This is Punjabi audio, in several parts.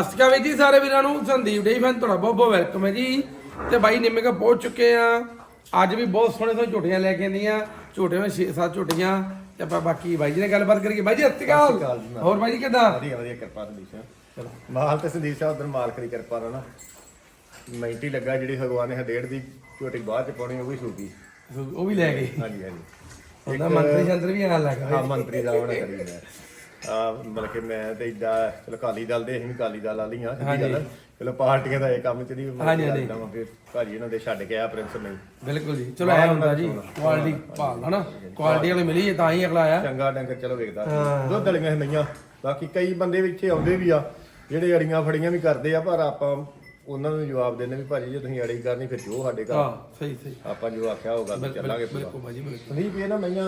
ਅਸਕਾ ਵੀ ਜੀ ਸਾਰੇ ਵੀਰਾਂ ਨੂੰ ਸੰਦੀਪ ਡੇ ਫੈਨ ਤੁਹਾਡਾ ਬਹੁਤ ਬਹੁਤ ਵੈਲਕਮ ਹੈ ਜੀ। ਤੇ ਬਾਈ ਨਿੰਮੇ ਕਾ ਪਹੁੰਚ ਚੁੱਕੇ ਆ। ਅੱਜ ਵੀ ਬਹੁਤ ਸੋਹਣੇ ਸੋਹਣੇ ਝੋਟੀਆਂ ਲੈ ਕੇ ਆਂਦੀਆਂ ਝੋਟੇ ਵਿੱਚ 6-7 ਝੋਟੀਆਂ। ਤੇ ਆਪਾਂ ਬਾਕੀ ਬਾਈ ਜੀ ਨਾਲ ਗੱਲਬਾਤ ਕਰੀਏ। ਬਾਈ ਜੀ ਅਸਤਿਕਾਲ। ਹੋਰ ਬਾਈ ਜੀ ਕਿਦਾਂ? ਵਧੀਆ ਵਧੀਆ ਕਿਰਪਾ ਸੰਦੀਪ ਸਿੰਘ ਮਾਲ ਤੇ ਸੰਦੀਪ ਸਾਹਿਬ ਉਧਰ ਮਾਲਕ ਦੀ ਕਿਰਪਾ ਨਾਲ ਨਾ। ਮੈਂਟੀ ਲੱਗਾ ਜਿਹੜੀ ਭਗਵਾਨ ਨੇ ਹਦੇੜ ਦੀ ਝੋਟੀ ਬਾਅਦ ਚ ਪਾਉਣੀ ਉਹ ਵੀ ਸੂਗੀ ਉਹ ਵੀ ਲੈ ਗਏ। ਹਾਂਜੀ ਹਾਂਜੀ। ਉਹਦਾ ਮੰਤਰੀ ਜੰਤਰ ਵੀ ਆਣ ਲੱਗਾ ਹਾਂ ਮੰਤਰੀ ਦਾ ਉਹਨੇ ਕਰੀ ਆ ਮਤਲਬ ਕਿ ਮੈਂ ਤੇ ਇਦਾਂ ਚਲੋ ਕਾਲੀ ਦਲ ਦੇ ਅਸੀਂ ਵੀ ਦਲ ਵਾਲੀਆਂ ਸਿੱਧੀ ਗੱਲ ਚਲੋ ਪਾਰਟੀਆਂ ਦਾ ਇਹ ਕੰਮ ਚ ਨਹੀਂ ਹਾਂਜੀ, ਹਾਂਜੀ। ਫਿਰ ਭਾਜੀ ਇਹਨਾਂ ਦੇ ਛੱਡ ਕੇ ਆ ਪ੍ਰਿੰਸ ਨਹੀਂ। ਬਿਲਕੁਲ ਜੀ। ਚਲੋ ਐ ਹੁੰਦਾ ਜੀ ਕੁਆਲਿਟੀ ਭਾਲ ਹਨਾ? ਕੁਆਲਿਟੀ ਵਾਲੀ ਮਿਲੀ ਹੈ ਤਾਂ ਹੀ ਅਗਲਾ ਆਇਆ। ਚੰਗਾ ਡੰਗਰ ਚਲੋ ਵੇਖਦਾ। ਹਾਂ। ਦੁੱਧ ਵਾਲੀਆਂ ਨਹੀਂਆਂ ਬਾਕੀ ਕਈ ਬੰਦੇ ਵੀ ਇੱਥੇ ਆਉਂਦੇ ਵੀ ਆ ਜਿਹੜੇ ਅੜੀਆਂ ਫੜੀਆਂ ਵੀ ਕਰਦੇ ਆ ਪਰ ਆਪਾਂ ਉਹਨਾਂ ਨੂੰ ਜਵਾਬ ਦਿੰਦੇ ਵੀ ਭਾਜੀ ਜੇ ਤੁਸੀਂ ਅੜੀ ਕਰਨੀ ਫਿਰ ਜੋ ਸਾਡੇ ਘਰ। ਹਾਂ ਸਹੀ ਸਹੀ। ਆਪਾਂ ਜੋ ਆਖਿਆ ਉਹ ਗੱਲ ਚੱਲਾਂਗੇ ਪੂਰਾ। ਬਿਲਕੁਲ ਬਾਈ ਜੀ ਬਿਲਕੁਲ। ਸੰਦੀਪ ਇਹ ਨਾ ਮਈਆਂ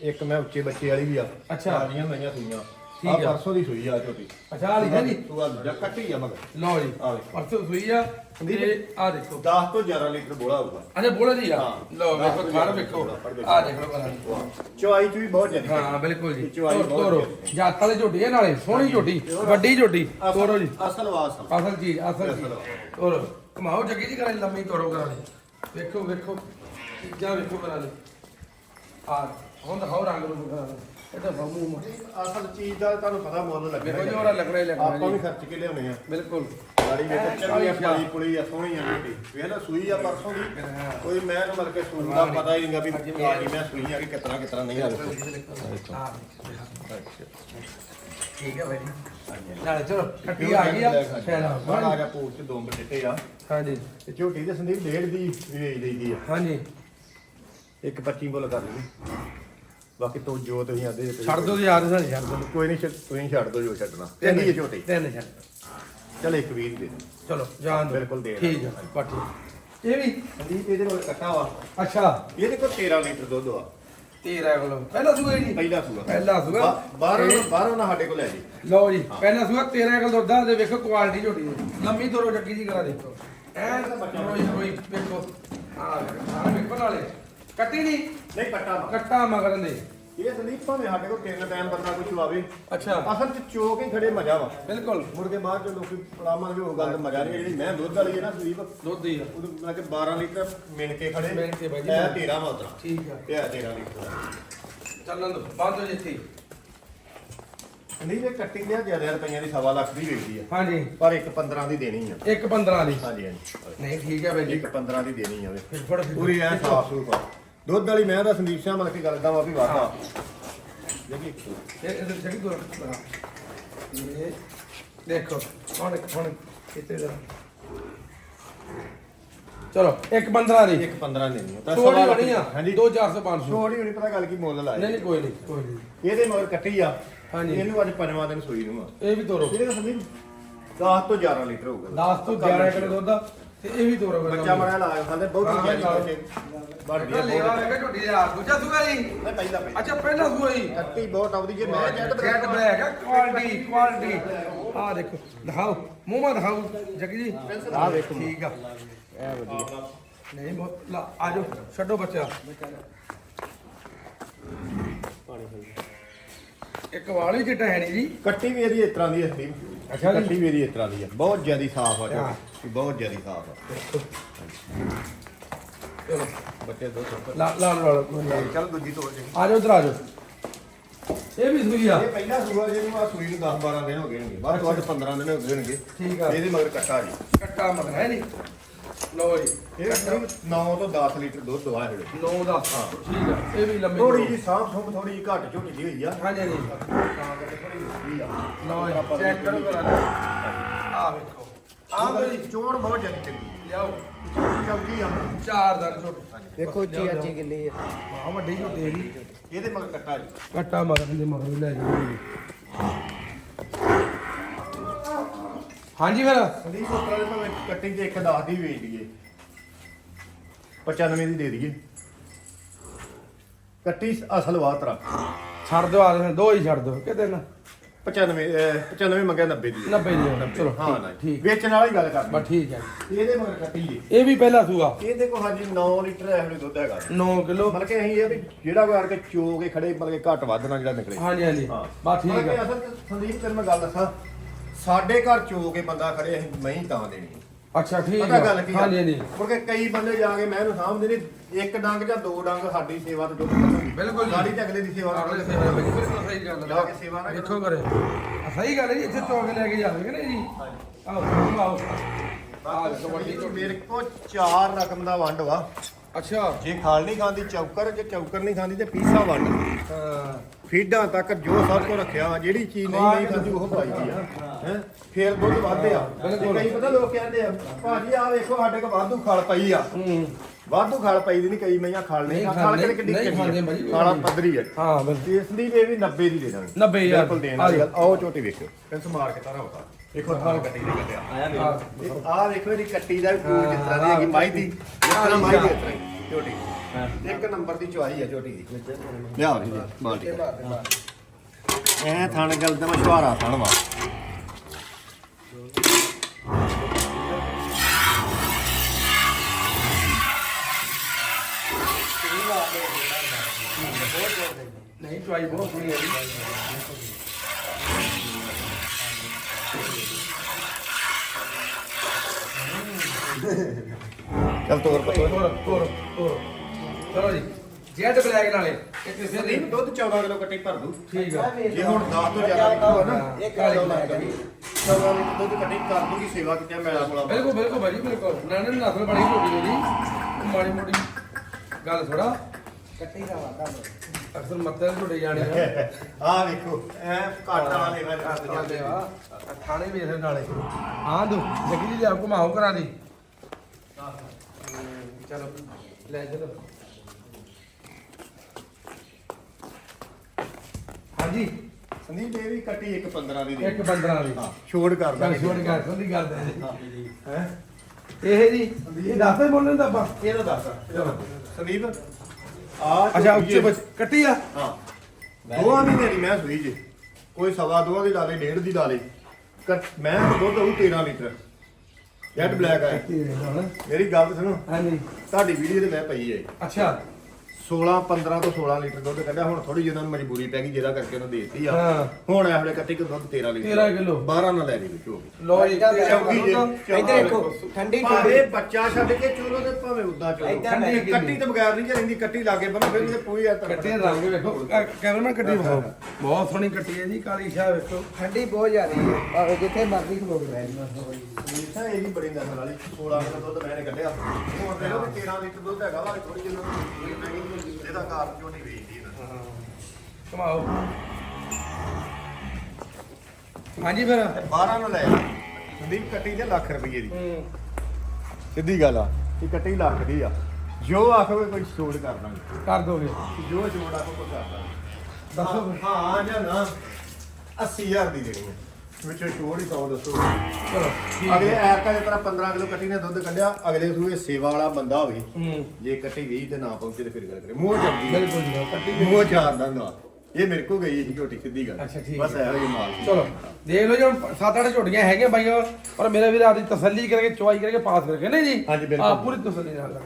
ਇੱਕ ਮੈਂ ਉੱਚੇ ਬੱਚੇ ਵਾਲੀ ਵੀ ਆ। ਅੱਛਾ। ਸਾਰੀਆਂ ਮਈਆਂ ਸੂਈਆਂ। ਠੀਕ ਆ ਆ। ਪਰਸੋਂ ਦੀ ਸੂਈ ਆ ਝੋਟੀ ਅੱਛਾ ਆ ਲਿਖਿਆ ਜੀ ਤੂੰ ਆ ਦੂਜਾ ਕੱਟੀ ਆ ਮਗਰ। ਲਓ ਜੀ ਆ ਵੇ। ਪਰਸੋਂ ਸੂਈ ਆ ਤੇ ਆ ਦੇਖੋ। 10 ਤੋਂ 11 ਲੀਟਰ ਬੋਲਾ ਹੋਊਗਾ। ਅੱਛਾ ਬੋਲਾ ਜੀ ਆ? ਹਾਂ। ਲਓ ਵੇਖੋ। ਖਾਣ ਵੇਖੋ ਆ ਦੇਖ ਲਓ ਬਣਾ ਚੁਆਈ ਚ ਵੀ ਬਹੁਤ ਜ਼ਿਆਦਾ ਹਾਂ ਬਿਲਕੁਲ ਜੀ। ਤੋਰੋ ਬਹੁਤ ਤੋਰੋ। ਜਾਤਾਂ ਦੀ ਝੋਟੀ ਹੈ ਨਾਲੇ ਸੋਹਣੀ ਝੋਟੀ ਵੱਡੀ ਝੋਟੀ। ਤੋਰੋ ਜੀ। ਅਸਲ ਵਾਸ ਅਸਲ। ਚੀਜ਼ ਅਸਲ ਚੀਜ਼ ਤੋਰੋ। ਕਮਾਓ ਜੱਗੀ ਜੀ ਕਰਾਂ ਲੰਮੀ ਤੋਰੋ ਕਰਾਂ ਦੇ ਵੇਖੋ ਵੇਖੋ। ਚੀਜ਼ਾਂ ਵੇਖੋ ਕਰਾਂ ਆ ਹੁਣ ਦਿਖਾਓ ਰੰਗ ਨੂੰ ਕਰਾਂ ਇਹ ਤਾਂ ਬਾਮੂ ਮਾ ਅਸਲ ਚੀਜ਼ ਦਾ ਤੁਹਾਨੂੰ ਪਤਾ ਮੁੱਲ ਲੱਗਣਾ ਵੇਖੋ ਜੀ ਉਹਦਾ ਲੱਗਣਾ ਹੀ ਲੱਗਣਾ ਆਪਾਂ ਵੀ ਜੀ ਖਰਚ ਕੇ ਲਿਆਉਣੇ ਆ। ਬਿਲਕੁਲ। ਗਾੜੀ ਵੇਖ ਚੱਲੀ ਕਾਲੀ ਪਾਲੀ ਪੁਲੀ ਆ ਸੋਹਣੀ ਆ ਝੋਟੀ ਵੇਖ ਲੈ ਸੂਈ ਆ ਪਰਸੋਂ ਦੀ। ਕੋਈ ਮੈਂ ਨੂੰ ਮਲ ਕੇ ਸੂਈ ਦਾ ਪਤਾ ਹੀ ਨਹੀਂਗਾ ਵੀ ਆ ਮੈਂ ਸੂਈ ਆ ਕਿ ਕਿਤਨਾ ਕਿਤਨਾ ਨਹੀਂ ਆ। ਹਾਂ ਠੀਕ ਹੈ ਬਾਈ ਜੀ। ਨਾਲੇ ਚਲੋ ਕੱਟੀ ਆ ਗਈ ਆ। ਬਾਹਰ ਆ ਗਿਆ ਪੂਰ ਚ ਦੋ ਬਟੇਟੇ ਆ। ਹਾਂਜੀ। ਤੇ ਝੋਟੀ ਦੇ ਸੰਦੀਪ ਡੇਢ ਦੀ ਵੇਚ ਦੇਈਦੀ ਆ। ਹਾਂਜੀ। ਇੱਕ 25 ਬੋਲ ਕਰ ਲਈ। ਬਾਕੀ ਤੋਂ ਜੋ ਤੁਸੀਂ ਆਦੇ ਛੱਡ ਦੋ ਯਾਰ ਸਾਨੂੰ ਛੱਡ ਦੋ ਕੋਈ ਨਹੀਂ ਤੁਸੀਂ ਛੱਡ ਦੋ ਜੋ ਛੱਡਣਾ। ਚੰਗੀ ਹੈ ਝੋਟੀ ਤਿੰਨ ਛੱਡ। ਚਲ ਇੱਕ ਵੀਰ ਦੇ ਦੇ ਚਲੋ ਦਿਓ। ਬਿਲਕੁਲ ਦੇ। ਠੀਕ ਹੈ ਪੱਟੀ ਇਹ ਵੀ ਸੰਦੀਪ ਇਹਦੇ ਕੋਲ ਕੱਟਾ ਵਾ। ਅੱਛਾ। ਇਹਦੇ ਕੋਲ 13 ਲੀਟਰ ਦੁੱਧ ਵਾ। 13 ਕਿਲੋ। ਪਹਿਲਾ ਸੂਆ ਹੀ ਨਹੀਂ। ਪਹਿਲਾ ਸੂਆ। ਪਹਿਲਾ ਸੂਆ। ਬਾਹਰੋਂ ਇਹ- ਬਾਹਰੋਂ ਨਾ ਸਾਡੇ ਕੋਲ ਲੈ ਜੀ। ਲਓ ਜੀ ਪਹਿਲਾ ਸੂਆ 13 ਕਿਲੋ ਦੁੱਧ ਆ ਤੇ ਵੇਖੋ ਕੁਆਲਿਟੀ ਝੋਟੀ ਦੀ। ਲੰਮੀ ਤੋਰੋ ਜੱਗੀ ਜੀ ਕਰਾ ਦੇਖੋ। ਐ ਰੋਈ ਰੋਈ ਵੇਖੋ ਆ ਆ ਵੇਖੋ ਨਾਲੇ। ਕੱਟੀ ਨਹੀਂ? ਨਹੀਂ ਕੱਟਾ ਵਾ ਕੱਟਾ ਮਗਰਨ ਦੇ। ਇਹ ਸੰਦੀਪ ਭਾਵੇਂ ਸਾਡੇ ਕੋਲ ਤਿੰਨ ਟਾਈਮ ਬੰਦਾ ਕੋਈ ਚੁਆਵੇ ਅੱਛਾ। ਅਸਲ ਚ ਚੋਕ ਹੀ ਖੜੇ ਮਜ਼ਾ ਵਾ। ਬਿਲਕੁਲ। ਮੁੜ ਕੇ ਬਾਅਦ ਚ ਲੋਕੀ ਪਲਾਮਾਂ ਵੀ ਉਹ ਗੱਲ ਦਾ ਮਜ਼ਾ ਨਹੀਂ ਜਿਹੜੀ ਮੈਂ ਦੁੱਧ ਵਾਲੀ ਹੈ ਨਾ ਸੰਦੀਪ। ਦੁੱਧ ਹੀ ਆ। ਉਹਦੇ ਮੈਂ ਕਿ 12 ਲੀਟਰ ਮਿਣ ਕੇ ਖੜੇ। ਮਿਣ ਕੇ ਬਾਈ ਜੀ। ਇਹ 13 ਵਾ ਉਤਰਾ ਠੀਕ ਆ। ਇਹ ਆ 13 ਲੀਟਰ। ਚੱਲਣ ਦੋ ਬੰਦ ਹੋ ਜਿੱਥੇ ਨਹੀਂ ਜੇ ਕੱਟੀ ਲਿਆ ਜ਼ਿਆਦਾ ਰੁਪਈਆਂ ਦੀ ਸਵਾ ਲੱਖ ਦੀ ਵੇਚਦੀ ਆ। ਹਾਂਜੀ। ਪਰ ਇੱਕ 15 ਦੀ ਦੇਣੀ ਆ। ਇੱਕ 15 ਦੀ। ਹਾਂਜੀ ਹਾਂਜੀ। ਨਹੀਂ ਠੀਕ ਹੈ ਬਾਈ ਜੀ। ਇੱਕ 15 ਦੀ ਦੇਣੀ ਆ ਵੇ। ਫਿਰ ਫੜ ਫਿਰ ਪੂਰੀ ਐ ਸਾਫ਼ ਸੂਫ ਆ। ਦੁੱਧ ਵਾਲੀ ਮੈਂ ਦਾ ਸੰਦੀਪ ਸਿੰਘ ਮਤਲਬ ਕਿ ਗੱਲ ਦਾ ਵਾ ਵੀ ਇਹ ਦੋ ਇਹ ਦੇਖੋ ਹੁਣ ਹੁਣ ਕਿਤੇ ਜਰਾ ਚਲੋ ਇੱਕ 15 ਦੀ। ਇੱਕ 15 ਦੇਣੀ ਤਾਂ ਸਵਾ ਬਣੀ ਆ। ਹਾਂਜੀ। 2 400 500 ਥੋੜੀ ਹੋਣੀ ਪਤਾ ਗੱਲ ਕੀ ਮੁੱਲ ਲਾਇਆ ਨਹੀਂ ਕੋਈ ਨਹੀਂ ਕੋਈ ਨਹੀਂ। ਇਹਦੇ ਮਗਰ ਕੱਟੀ ਆ। ਹਾਂਜੀ। ਇਹਨੂੰ ਅੱਜ ਪੰਜਵਾਂ ਦਿਨ ਸੂਈ ਨੂੰ ਆ। ਇਹ ਵੀ ਤੋਰੋ। ਇਹਦੇ ਸੰਦੀਪ 10 ਤੋਂ 11 ਲੀਟਰ ਹੋਊਗਾ। 10 ਤੋਂ 11 ਕਿਲੋ ਦੁੱਧ। ਤੇ ਇਹ ਵੀ ਤੋਰੋ ਬੱਚਾ ਮੜਾ ਲਾਇਆ ਖਾਂਦੇ ਬਹੁਤ ਹਾਂ, ਹੀ ਲਾਓ। ਜ਼ਿਆਦਾ ਬੜੀ ਲੈਵਾ ਹੈਗਾ ਝੋਟੀ ਦੇ ਦੂਜਾ ਸੁਗਾ ਜੀ ਮੈਂ ਪਹਿਲਾਂ ਪਹਿਲਾਂ ਅੱਛਾ ਪਹਿਲਾ ਸੁਗਾ ਜੀ ਕੱਟੀ ਬਹੁਤ ਆਉਦੀ ਜੇ ਮੈਂ ਜੈਟ ਜੈਟ ਬਲੈਕ ਆ ਕੁਆਲਿਟੀ ਕੁਆਲਿਟੀ ਆ ਦੇਖੋ ਦਿਖਾਓ ਮੂੰਹ ਮਾ ਦਿਖਾਓ ਜੱਗੀ ਜੀ। ਆ ਵੇਖੋ ਠੀਕ ਆ। ਐ ਵਧੀਆ। ਨਹੀਂ ਬਹੁਤ ਲਾ ਆਜੋ ਛੱਡੋ ਬੱਚਾ। ਇੱਕ ਵਾਲੀ ਚਿੱਟਾ ਹੈ ਨਹੀਂ ਜੀ। ਕੱਟੀ ਵੀ ਇਹਦੀ ਇਸ ਤਰ੍ਹਾਂ ਦੀ ਹੈ ਸੰਦੀਪ ਅੱਛਾ ਜੀ। ਕੱਟੀ ਵੀ ਇਹਦੀ ਇਸ ਤਰ੍ਹਾਂ ਦੀ ਹੈ। ਬਹੁਤ ਜ਼ਿਆਦੀ ਸਾਫ਼ ਆ। ਝੋਟੀ, ਬਹੁਤ ਜ਼ਿਆਦੀ ਸਾਫ਼ ਆ। ਚਲੋ। ਬੱਚੇ ਦੋ ਸੌ ਲਾ ਲਾ ਲਾ ਲਾ, ਕੋਈ ਨਾ। ਚੱਲ ਦੂਜੀ ਤੋੜ ਦੇ। ਆਜੋ ਇਧਰ ਆਜੋ ਇਹ ਵੀ ਸੂਈ ਆ। ਇਹ ਪਹਿਲਾ ਸੂਆ ਜਿਹਨੂੰ ਆ ਸੂਈ ਨੂੰ 10 12 ਦਿਨ ਹੋ ਗਏ ਹੋਣਗੇ। ਬਾਅਦ ਤੋਂ ਅੱਜ 15 ਦਿਨ ਹੋ ਗਏ ਹੋਣਗੇ। ਠੀਕ ਆ। ਇਹਦੇ ਮਗਰ ਕੱਟਾ ਜੀ। ਕੱਟਾ ਮਗਰ ਹੈ ਨਹੀਂ। ਲਓ ਜੀ। ਇਹ 9 ਤੋਂ 10 ਲੀਟਰ ਦੁੱਧ ਦਵਾ ਹੈ 9 ਦਾ ਠੀਕ ਆ ਇਹ ਵੀ ਲੰਮੀ ਥੋੜੀ ਜੀ ਸਾਫ਼ ਸੁੰਭ ਥੋੜੀ ਜਿਹੀ ਘੱਟ ਝੋਟੀ ਦੀ ਹੋਈ ਆ। ਹਾਂਜੀ ਹਾਂਜੀ ਤਾਂ ਕਰਕੇ ਥੋੜੀ ਜਿਹੀ ਆ। ਲਓ ਜੀ ਚੈੱਕ ਕਰੋ ਕਰਾ ਆ। ਵੇਖੋ। ਆ ਮੇਰੀ ਚੋਣ ਬਹੁਤ ਜ਼ਿਆਦਾ ਚੰਗੀ ਲਿਆਓ। ਚੌਕੀ ਆ। ਚਾਰ ਦਰ ਝੋਟੀ। ਦੇਖੋ ਉੱਚੀ ਅੱਛੀ ਕਿੰਨੀ ਹੈ ਆ ਵੱਡੀ ਝੋਟੀ ਹੈ ਜੀ। ਇਹਦੇ ਮਗਰ ਕੱਟਾ ਜੀ। ਕੱਟਾ ਮਗਰ ਦੇ ਮਗਰ ਵੀ ਲੈ ਜੀ ਹਾਂਜੀ ਫਿਰ। ਸੰਦੀਪ ਪੁੱਤਰਾ ਦੇ ਭਾਵੇਂ ਕੱਟੀ ਤੇ ਇੱਕ 10 ਦੀ ਵੇਚ ਦਈਏ। 95 ਦੀ ਦੇ ਦਈਏ। ਕੱਟੀ ਅਸਲ ਵਾਤਰਾ ਛੱਡ ਦਿਓ ਆ ਦੋ ਹੀ ਛੱਡ ਦਿਓ ਕਿਤੇ ਨਾ 95 ਅਹ, 95 ਮੰਗਿਆ 90 ਦੀ। 90 ਦੀ ਚਲੋ ਹਾਂ ਨਾ ਠੀਕ। ਵੇਚਣ ਵਾਲੀ ਗੱਲ ਕਰਨੀ। ਬਸ ਠੀਕ ਹੈ। ਇਹਦੇ ਮਗਰ ਕੱਟੀ ਜੀ ਇਹ ਵੀ ਪਹਿਲਾ ਸੂਆ। ਇਹਦੇ ਕੋਲ ਹਾਂਜੀ 9 ਲੀਟਰ ਵੇਲੇ ਦੁੱਧ ਹੈਗਾ। 9 ਕਿਲੋ। ਮਤਲਬ ਕਿ ਅਸੀਂ ਇਹ ਵੀ ਜਿਹੜਾ ਕੋਈ ਕੇ ਚੋ ਕੇ ਖੜੇ ਮਤਲਬ ਕਿ ਘੱਟ ਵੱਧ ਨਾ ਜਿਹੜਾ ਨਿਕਲੇ। ਹਾਂਜੀ ਹਾਂਜੀ। ਹਾਂ। ਬਸ ਠੀਕ ਮਤਲਬ ਕਿ ਹੈ ਅਸਲ ਚ ਸੰਦੀਪ ਤੈਨੂੰ ਮੈਂ ਗੱਲ ਦੱਸਾਂ। ਸਾਡੇ ਘਰ ਚੋ ਕੇ ਬੰਦਾ ਖੜੇ ਅਸੀਂ ਮੈਂ ਤਾਂ ਦੇਣੀ। ਅੱਛਾ ਠੀਕ ਪਤਾ ਗੱਲ ਕੀ ਆ? ਹਾਂਜੀ ਹਾਂਜੀ। ਕਿਉਂਕਿ ਕਈ ਬੰਦੇ ਜਾ ਕੇ ਮੈਂ ਇਹਨੂੰ ਸਾਂਭਦੇ ਨੇ ਇੱਕ ਡੰਗ ਜਾਂ ਦੋ ਡੰਗ ਸਾਡੀ ਸੇਵਾ ਤੇ ਦੁੱਧ ਕੱਢੂਗੀ ਬਿਲਕੁਲ ਜੀ। ਗਾੜੀ ਤੇ ਅਗਲੇ ਦੀ ਸੇਵਾ ਅਗਲੇ ਕਰਦੇ ਸੇਵਾ ਵਿੱਚ ਬਿਲਕੁਲ ਸਹੀ ਗੱਲ ਜਾ ਕੇ ਸੇਵਾ ਨਾ ਦੇਖੋ ਕਰੇ। ਆ, ਸਹੀ ਗੱਲ ਹੈ ਜੀ ਇੱਥੇ ਚੌਕ ਲੈ ਕੇ ਜਾਵੇ ਕਿ ਨਹੀਂ ਜੀ ਆਓ ਆਓ ਆ ਦੇਖੋ ਵੱਡੀ ਝੋਟੀ ਮੇਰੇ ਕੋਲ ਚਾਰ ਰਕਮ ਦਾ ਵੰਡ ਵਾ। ਅੱਛਾ। ਜੇ ਖਾਲ ਨਹੀਂ ਖਾਂਦੀ ਚੌਕਰ ਜੇ ਚੌਕਰ ਨਹੀਂ ਖਾਂਦੀ ਤੇ ਪੀਸਾ ਵੰਡ। ਹਾਂ। ਫੀਡਾਂ ਤੱਕ ਜੋ ਸਭ ਤੋਂ ਰੱਖਿਆ ਵਾ ਜਿਹੜੀ ਚੀਜ਼ ਨਹੀਂ ਨਹੀਂ ਖਾਂਦੀ ਉਹ ਪਾਈ ਦੀ ਆ। ਹੈ? ਫੇਰ ਦੁੱਧ ਵੱਧਦੇ ਆ। ਤੇ ਕਈ ਪਤਾ ਲੋਕ ਕਹਿੰਦੇ ਆ ਭਾਜੀ ਆ ਵੇਖੋ ਸਾਡੇ ਕੋਲ ਵਾਧੂ ਖਲ ਪਈ ਆ। ਵਾਧੂ ਖਲ ਪਈ ਦੀ ਨਹੀਂ ਕਈ ਮਈਆਂ ਖਲ ਨਹੀਂ ਖਲ ਕਿਹੜੀ ਕਿੱਡੀ ਨਹੀਂ ਚੰਗੀ ਆ। ਖਾਲਾ ਪੱਧਰੀ ਹੈ ਹਾਂ ਬਿਲਕੁਲ। ਇਸ ਲਈ ਇਹ ਵੀ 90 ਦੀ ਦੇ ਦਾਂਗੇ 90 ਹਜ਼ਾਰ। ਬਿਲਕੁਲ ਦੇਣ। ਆਓ। ਝੋਟੀ ਵੇਖੋ ਕਿੰਸ ਮਾਰ ਕੇ ਤਾਰਾ ਹੋਤਾ ਦੇਖੋ ਥਾਲ ਕੱਟੀ ਦੇ ਕੱਟਿਆ। ਹਾਂ। ਆਹ ਵੇਖੋ ਇਹਦੀ ਕੱਟੀ ਦਾ ਵੀ ਪੂਰ ਜਿਸ ਤਰ੍ਹਾਂ ਦੀ ਹੈਗੀ ਮਾਈ ਦੀ। ਜਿਸ ਤਰ੍ਹਾਂ ਮਾਈ ਦੀ ਇਸ ਤਰ੍ਹਾਂ ਹੀ ਝੋਟੀ। ਇੱਕ ਨੰਬਰ ਦੀ ਚੁਆਈ ਆ ਝੋਟੀ ਦੀ। ਲਿਆਓ ਜੀ ਬਾਲਟੀ ਐ ਥਣ ਗੱਲ ਦਾ ਮਸ਼ਵਾਰਾ ਥਣ ਵਾ। ਨਹੀਂ ਚੁਆਈ ਬਹੁਤ ਸੋਹਣੀ ਹੈ ਚੱਲ ਤੋਰ ਪਤੋ ਤੋਰ ਤੋਰ ਤੋਰ। ਚਲੋ ਜੀ ਜੈਡ ਬਲੈਕ ਨਾਲੇ। ਇਹ ਕਿਸੇ ਦੀ ਦੁੱਧ 14 ਕਿਲੋ ਕੱਟੀ ਭਰ ਦੂ ਠੀਕ ਆ। ਜੇ ਹੁਣ 10 ਤੋਂ ਜ਼ਿਆਦਾ ਨਿਕਲੂਗਾ ਨਾ ਹਾਂ, ਇੱਕ ਕਿਲੋ ਲੱਗ ਜਾਣੀ 14 ਲੀਟਰ ਦੁੱਧ ਕੱਟੀ ਕਰ ਦੂਗੀ ਸੇਵਾ ਕਿਤੇ ਮੈਲਾ ਮੁਲਾ ਬਿਲਕੁਲ ਬਿਲਕੁਲ ਭਾਜੀ ਬਿਲਕੁਲ। ਨਾਨੇ ਨੂੰ ਨਸਲ ਬੜੀ ਛੋਟੀ ਉਹਦੀ ਮਾੜੀ ਮੋਟੀ ਗੱਲ ਥੋੜਾ ਕੱਟੀ ਦਾ ਵਾਦਾ ਅਕਸਰ ਮੱਤੇ ਝੋਟੇ ਜਾਣੇ ਆ। ਆ ਵੇਖੋ ਐ ਘਾਟਾ ਵਾਲੇ ਵਾ ਹੱਥ ਜਾਂਦੇ ਆ ਥਾਣੇ ਵੇਖ ਨਾਲੇ। ਹਾਂ ਦੋ ਜੱਗੀ ਜੀ ਲਿਆ ਘੁਮਾਓ ਕਰਾ ਦੀ। ਚਲੋ ਲੈ ਚਲੋ ਹਾਂਜੀ। ਸੰਦੀਪ ਇਹ ਵੀ ਕੱਟੀ ਇੱਕ 15 ਦੀ ਇੱਕ ਬੰਦਰਾ ਦੀ। ਹਾਂ ਛੋੜ ਕਰ ਦਾਂਗੇ। ਛੋੜ ਗੱਲ ਸੁਣਦੀ ਗੱਲ ਤੇ ਹੈ। ਇਹ ਜੀ ਇਹ ਦੱਸਦੇ ਬੋਲਣ ਦਾ ਆਪਾਂ। ਇਹਦਾ ਦੱਸ। ਸੰਦੀਪ ਆ ਅੱਛਾ ਉੱਚੇ ਬੱਚ। ਕੱਟੀ ਆ? ਹਾਂ। ਦੋਵਾਂ ਮਹੀਨੇ ਦੀ ਮੈਂ ਸੂਈ ਜੇ। ਕੋਈ ਸਵਾ ਦੋਵਾਂ ਦੀ ਲਾ ਲੇ ਡੇਢ ਦੀ ਲਾ ਲੇ ਮੈਂ ਦੁੱਧ ਹੋਊ 13 ਲੀਟਰ। ਜੈਟ ਬਲੈਕ ਹੈ ਮੇਰੀ ਗੱਲ ਸੁਣੋ। ਹਾਂਜੀ। ਤੁਹਾਡੀ ਵੀਡੀਓ ਤੇ ਮੈਂ ਪਈ ਹੈ ਅੱਛਾ। 16 15 ਤੋਂ 16 ਲੀਟਰ ਦੁੱਧ ਕੱਢਿਆ। ਹੁਣ ਥੋੜੀ ਜਿਹੀ ਉਹਨਾਂ ਨੂੰ ਮਜਬੂਰੀ ਪੈ ਗਈ ਜਿਹਦਾ ਕਰਕੇ ਉਹਨਾਂ ਦੇਤੀ ਆ। ਹਾਂ। ਹੁਣ ਇਹ ਵੇਲੇ ਕੱਟੀ ਕੋ ਦੁੱਧ 13 ਲੀਟਰ। 13 ਕਿਲੋ। 12 ਨਾ ਲੈ ਲਈ ਵਿੱਚ ਹੋ ਗਈ ਲੋ ਜੀ ਚੌਕੀ ਜੇ ਇੱਧਰ ਦੇਖੋ ਠੰਡੀ ਭਾਵੇਂ ਬੱਚਾ ਛੱਡ ਕੇ ਚੋਲੋ ਤੇ ਭਾਵੇਂ ਉਦਾਂ ਚੋਲੋ। ਏਦਾਂ ਲੈ ਕੇ ਕੱਟੀ ਤੇ ਬਗੈਰ ਨਹੀਂ ਰਹਿੰਦੀ ਕੱਟੀ ਲਾਗੇ ਬੰਨੋ ਫਿਰ ਤੇ ਪੂਰੀ ਆ ਕੱਟੀ ਦਾ ਰੰਗ ਵੇਖੋ। ਕੈਮਰਾ ਕੱਟੀ ਵਿਖਾਓ ਬਹੁਤ ਸੋਹਣੀ ਕੱਟੀ ਹੈ ਜੀ ਕਾਲੀ ਸ਼ਾਹ ਵੇਖੋ। ਠੰਡੀ ਬਹੁਤ ਜ਼ਿਆਦੀ ਹੈ। ਭਾਵੇਂ ਜਿੱਥੇ ਮਰਜ਼ੀ ਖਲੋ ਰਹੇ। ਨੀਸਾ ਇਹ ਵੀ ਬੜੀ ਨਸਲ ਵਾਲੀ 16 ਕਿਲੋ ਦੁੱਧ ਮੈਨੇ ਕੱਢਿਆ। ਹੁਣ ਦੇ ਲੋ 13 ਲੀਟਰ ਦੁੱਧ ਹੈਗਾ ਵਾ ਥੋੜੀ ਜਿਹੀ ਇਹਦਾ ਕਾਰਨ ਕਿਉਂ ਨਹੀਂ ਵੇਚਦੀ ਇਹਨਾਂ ਘੁਮਾਓ ਹਾਂਜੀ ਫਿਰ। 12 ਨੂੰ ਲੈ ਸੰਦੀਪ ਕੱਟੀ ਤੇ ਲੱਖ ਰੁਪਏ ਦੀ। ਸਿੱਧੀ ਗੱਲ ਆ ਇਹ ਕੱਟੀ ਲੱਖ ਦੀ ਆ। ਜੋ ਆਖੋਗੇ ਕੋਈ ਛੋੜ ਕਰ ਦਾਂਗੇ। ਕਰ ਦੋਗੇ। ਜੋ ਛੋੜ ਆਖੋ ਕੋਈ ਕਰ ਦਾਂਗੇ। ਦੱਸੋ। ਹਾਂ ਜਾਂ ਨਾ 80000 ਦੀ ਦੇਣੀ ਹੈ ਵਿੱਚੋਂ ਛੋੜ ਹੀ 100 ਦੱਸੋ। ਚਲੋ ਅਗਲੇ ਐਰਕਾ ਦੇ ਤਰ੍ਹਾਂ 15 ਕਿਲੋ ਕੱਟੀ ਨੇ ਦੁੱਧ ਕੱਢਿਆ ਅਗਲੇ ਸੂਏ ਸੇਵਾ ਵਾਲਾ ਬੰਦਾ ਹੋਵੇ। ਹੂੰ। ਜੇ ਕੱਟੀ 20 ਤੇ ਨਾ ਪਹੁੰਚੇ ਤੇ ਫਿਰ ਗੱਲ ਕਰੇ ਮੂੰਹ ਜਾਂਦੀ ਹੈ। ਬਿਲਕੁਲ ਜੀ ਕੱਟੀ ਮੂੰਹ ਜਾਂਦਾ ਹੁੰਦਾ ਇਹ ਮੇਰੇ ਕੋ ਗਈ ਸੀ ਝੋਟੀ ਸਿੱਧੀ ਗੱਲ। ਅੱਛਾ, ਠੀਕ ਬਸ ਹੈ। ਇਹੋ ਜਿਹੀ ਮਾਲ ਸੀ। ਚਲੋ ਦੇਖ ਲਓ ਜੀ ਹੁਣ ਸੱਤ ਅੱਠ ਝੋਟੀਆਂ ਹੈਗੀਆਂ ਪਰ ਮੇਰੇ ਵੀਰ ਆਪਦੀ ਤਸੱਲੀ ਕਰਕੇ ਚੁਆਈ ਕਰਕੇ ਪਾਸ ਕਰਕੇ। ਨਹੀਂ ਜੀ ਹਾਂਜੀ, ਬਿਲਕੁਲ। ਆ ਪੂਰੀ ਤਸੱਲੀ ਨਾਲ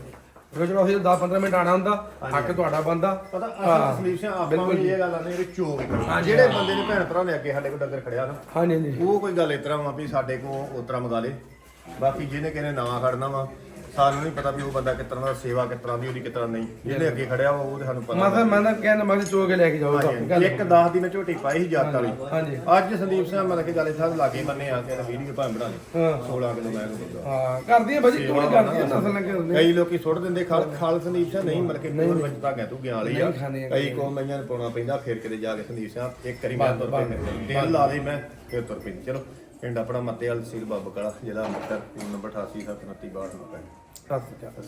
ਫਿਰ ਜਦੋਂ ਅਸੀਂ 10 15 ਮਿੰਟ ਆਣਾ ਹੁੰਦਾ ਹੱਕ ਤੁਹਾਡਾ ਬੰਦਾ ਪਤਾ ਹਾਂ, ਅਸਲ ਸੋਲੂਸ਼ਨ ਆਪਾਂ ਜੀ। ਇਹ ਗੱਲ ਆਨੇ ਵੀ ਚੋਗ ਹਾਂਜੀ, ਜਿਹੜੇ ਹਾਂ। ਬੰਦੇ ਨੇ ਭੈਣ ਭਰਾ ਨੇ ਅੱਗੇ ਸਾਡੇ ਕੋਲ ਡੰਗਰ ਖੜਿਆ ਨਾ ਹਾਂਜੀ ਹਾਂਜੀ। ਉਹ ਕੋਈ ਗੱਲ ਇਸ ਤਰ੍ਹਾਂ ਵਾ ਵੀ ਸਾਡੇ ਕੋ ਉਸ ਤਰ੍ਹਾਂ ਮੰਗਾ ਲੇ। ਬਾਕੀ ਜਿਹਨੇ ਕਿਨੇ ਨਾ ਖੜਨਾ ਵਾ ਸਾਨੂੰ ਨਹੀਂ ਪਤਾ ਵੀ ਉਹ ਬੰਦਾ ਤਰ੍ਹਾਂ ਦਾ ਸੇਵਾ ਤਰ੍ਹਾਂ ਦੀ ਉਹਦੀ ਤਰ੍ਹਾਂ ਨਹੀਂ। ਜਿਹਨੇ ਅੱਗੇ ਖੜਿਆ ਵਾ ਉਹ ਤੇ ਸਾਨੂੰ ਪਤਾ ਮਾਤਾ ਮੈਂ ਤਾਂ ਕਹਿੰਦਾ ਮੈਂ ਚੋ ਕੇ ਲੈ ਕੇ ਹਾਂਜੀ, ਹਾਂਜੀ। ਇੱਕ 10 ਦੀ ਮੈਂ ਝੋਟੀ ਪਾਈ ਸੀ ਜੱਟ ਵਾਲੀ। ਹਾਂਜੀ। ਅੱਜ ਸੰਦੀਪ ਸਿੰਘ ਮਤਲਬ ਕਿ ਗੱਲ ਸਾਹਿਬ ਲਾਗੇ ਬੰਨੇ ਆ ਕੇ ਵੀਡੀਓ ਭਾਵੇਂ ਬਣਾ ਲਈ ਹਾਂ। 16 ਕਿਲੋ ਮੈਂ ਹਾਂ ਕਰਦੀ ਹੈ ਭਾਜੀ ਕੋਈ ਕਰਦੀ ਹੈ ਨਸਲ ਲੱਗੇ ਹੁੰਦੇ ਕਈ ਲੋਕੀ ਸੁੱਟ ਦਿੰਦੇ ਖਲ ਖਲ ਸੰਦੀਪ ਸਿੰਘ ਨਹੀਂ ਮਤਲਬ ਕਿ ਨਹੀਂ, ਵਿੱਚ ਤਾਂ ਗਿਆ ਤੂੰ ਗਿਆ ਵਾਲੀ ਆ। ਨਹੀਂ ਖਾਣੇ ਆ। ਕਈ ਕੋ ਮਈਆਂ ਨੂੰ ਪਾਉਣਾ ਪੈਂਦਾ ਫਿਰ ਕਿਤੇ ਜਾ ਕੇ ਸੰਦੀਪ ਸਿੰਘ ਇੱਕ ਵਾਰੀ ਮੈਂ ਤੁਰ ਤੇਲ ਲਾ ਲਈ ਮੈਂ ਫਿਰ ਤੁਰ ਪਈ ਚਲੋ। ਪਿੰਡ ਆਪਣਾ ਮੱਤੇ ਵਾਲ ਤਹਿਸੀਲ ਬਾਬਾ ਕਲਾ, ਜ਼ਿਲ੍ਹਾ ਅੰਮ੍ਰਿਤਸਰ, ਫੋਨ ਨੰਬਰ 887932 62 ਸਤਿ ਸ਼੍ਰੀ ਅਕਾਲ